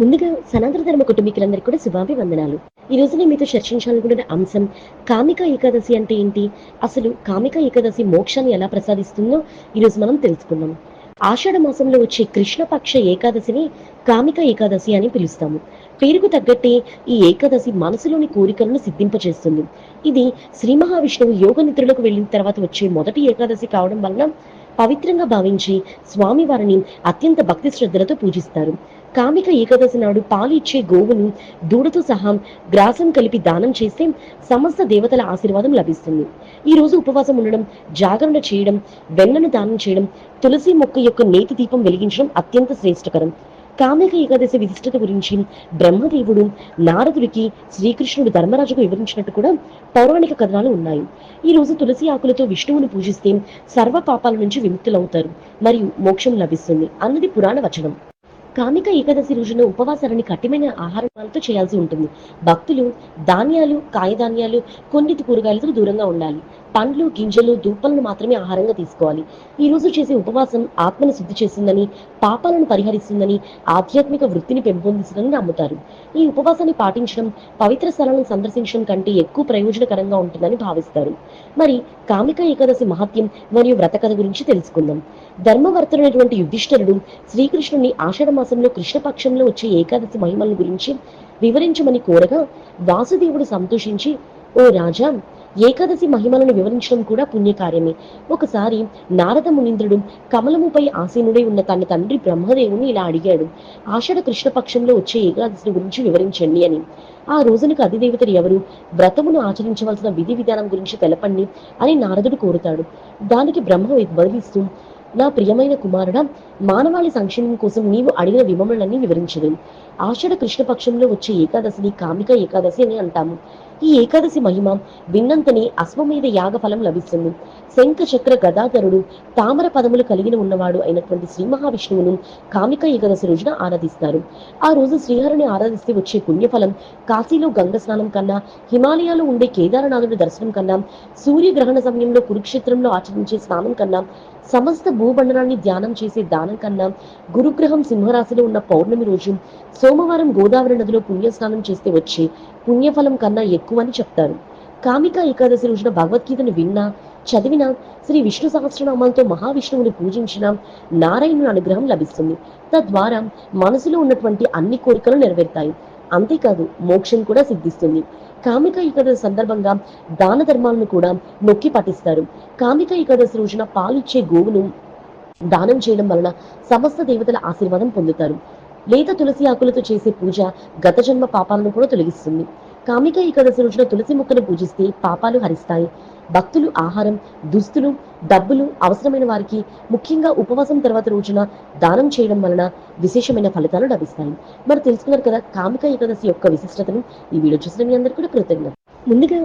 ముందుగా సనాతన ధర్మ కుటుంబీకులందరికీ కూడా శుభాభివందనాలు. ఈ రోజు నేను మీతో చర్చించాలనుకుంటున్న అంశం కామిక ఏకాదశి అంటే ఏంటి? అసలు కామిక ఏకాదశి మోక్షాన్ని ఎలా ప్రసాదిస్తుందో ఈ రోజు మనం తెలుసుకుందాం. ఆషాఢ మాసంలో వచ్చే కృష్ణపక్ష ఏకాదశిని కామిక ఏకాదశి అని పిలుస్తాము. పేరుకు తగ్గట్టే ఈ ఏకాదశి మనసులోని కోరికలను సిద్ధింపచేస్తుంది. ఇది శ్రీ మహావిష్ణువు యోగ నిద్రలోకి వెళ్ళిన తర్వాత వచ్చే మొదటి ఏకాదశి కావడం వలన పవిత్రంగా భావించి స్వామివారిని అత్యంత భక్తి శ్రద్ధలతో పూజిస్తారు. కామిక ఏకాదశి నాడు పాలిచ్చే గోవును దూడతో సహా గ్రాసం కలిపి దానం చేస్తే సమస్త దేవతల ఆశీర్వాదం లభిస్తుంది. ఈ రోజు ఉపవాసం ఉండడం జాగరణ చేయడం వెన్నను దానం చేయడం తులసి మొక్క యొక్క నేతి దీపం వెలిగించడం అత్యంత శ్రేష్టకరం. కామిక ఏకాదశి విశిష్టత గురించి బ్రహ్మదేవుడు నారదుడికి శ్రీకృష్ణుడు ధర్మరాజుకు వివరించినట్టు కూడా పౌరాణిక కథనాలు ఉన్నాయి. ఈ రోజు తులసి ఆకులతో విష్ణువుని పూజిస్తే సర్వ పాపాల నుంచి విముక్తులవుతారు. మరియు మోక్షం లభిస్తుంది. అన్నది పురాణ వచనం. కామిక ఏకాదశి రోజున ఉపవాసాలని కఠినమైన ఆహారాలతో చేయాల్సి ఉంటుంది. భక్తులు ధాన్యాలు కాయధాన్యాలు కొన్ని కూరగాయలతో దూరంగా ఉండాలి. పండ్లు గింజలు దూపలను మాత్రమే ఆహారంగా తీసుకోవాలి. ఈ రోజు చేసే ఉపవాసం ఆత్మను శుద్ధి చేస్తుందని పాపాలను పరిహరిస్తుందని ఆధ్యాత్మిక వృత్తిని పెంపొందిస్తుందని నమ్ముతారు. ఈ ఉపవాసాన్ని పాటించడం పవిత్ర స్థలాలను సందర్శించడం కంటే ఎక్కువ ప్రయోజనకరంగా ఉంటుందని భావిస్తారు. మరి కామిక ఏకాదశి మహత్యం మరియు వ్రత కథ గురించి తెలుసుకుందాం. ధర్మవర్తుడైనటువంటి యుధిష్ఠరుడు శ్రీకృష్ణుని ఆషాఢ మాసంలో కృష్ణపక్షంలో వచ్చే ఏకాదశి మహిమల గురించి వివరించమని కోరగా వాసుదేవుడు సంతోషించి ఓ రాజా ఏకాదశి మహిమలను వివరించడం కూడా పుణ్యకార్యమే. ఒకసారి నారద మునీంద్రుడు కమలముపై ఆసీనుడై ఉన్న తన తండ్రి బ్రహ్మదేవుని ఇలా అడిగాడు ఆషాఢ కృష్ణపక్షంలో వచ్చే ఏకాదశిని గురించి వివరించండి అని. ఆ రోజునకు అధిదేవతలు ఎవరు వ్రతమును ఆచరించవలసిన విధి విధానం గురించి తెలపండి అని నారదుడు కోరుతాడు. దానికి బ్రహ్మ బదిలిస్తూ నా ప్రియమైన కుమారుడా మానవాళి సంక్షేమం కోసం నీవు అడిగిన విమములన్నీ వివరించదు ఆషాఢ కృష్ణపక్షంలో వచ్చే ఏకాదశిని కామిక ఏకాదశి అని అంటాము. ఈ ఏకాదశి మహిమ విన్నంతనే అశ్వమేధ యాగ ఫలం లభిస్తుంది. శంఖ చక్ర గదాధరుడు తామర పదములు కలిగిన ఉన్నవాడు అయినటువంటి శ్రీ మహావిష్ణువును కామిక ఏకాదశి రోజున ఆరాధిస్తారు. ఆ రోజు శ్రీహరిని ఆరాధిస్తే వచ్చే పుణ్యఫలం కాశీలో గంగ స్నానం కన్నా హిమాలయాలో ఉండే కేదారనాథుడి దర్శనం కన్నా సూర్యగ్రహణ సమయంలో కురుక్షేత్రంలో ఆచరించే స్నానం కన్నా సమస్త భూబండనాన్ని ధ్యానం చేసే దానం కన్నా గురుగ్రహం సింహరాశిలో ఉన్న పౌర్ణమి రోజు సోమవారం గోదావరి నదిలో పుణ్యస్నానం చేస్తే వచ్చే పుణ్యఫలం కన్నా ఎక్కువ అని చెప్తారు. కామిక ఏకాదశి రోజున భగవద్గీతను విన్నా చదివిన శ్రీ విష్ణు సహస్రనామాలతో మహావిష్ణువుని పూజించిన నారాయణుని అనుగ్రహం లభిస్తుంది. తద్వారా మనసులో ఉన్నటువంటి అన్ని కోరికలు నెరవేరుతాయి. అంతేకాదు మోక్షం కూడా సిద్ధిస్తుంది. కామిక ఏకాదశి సందర్భంగా దాన ధర్మాలను కూడా నొక్కి పాటిస్తారు. కామిక ఏకాదశి రోజున పాలిచ్చే గోవును దానం చేయడం వలన సమస్త దేవతల ఆశీర్వాదం పొందుతారు. లేత తులసి ఆకులతో చేసే పూజ గత జన్మ పాపాలను కూడా తొలగిస్తుంది. కామిక ఏకాదశి రోజున తులసి మొక్కను పూజిస్తే పాపాలు హరిస్తాయి. భక్తులు ఆహారం దుస్తులు డబ్బులు అవసరమైన వారికి ముఖ్యంగా ఉపవాసం తర్వాత రోజున దానం చేయడం వలన విశేషమైన ఫలితాలు లభిస్తాయి. మరి తెలుసుకున్నారు కదా కామిక ఏకాదశి యొక్క విశిష్టతను. ఈ వీడియో చూసిన మీ అందరికీ కూడా కృతజ్ఞత ముందుగా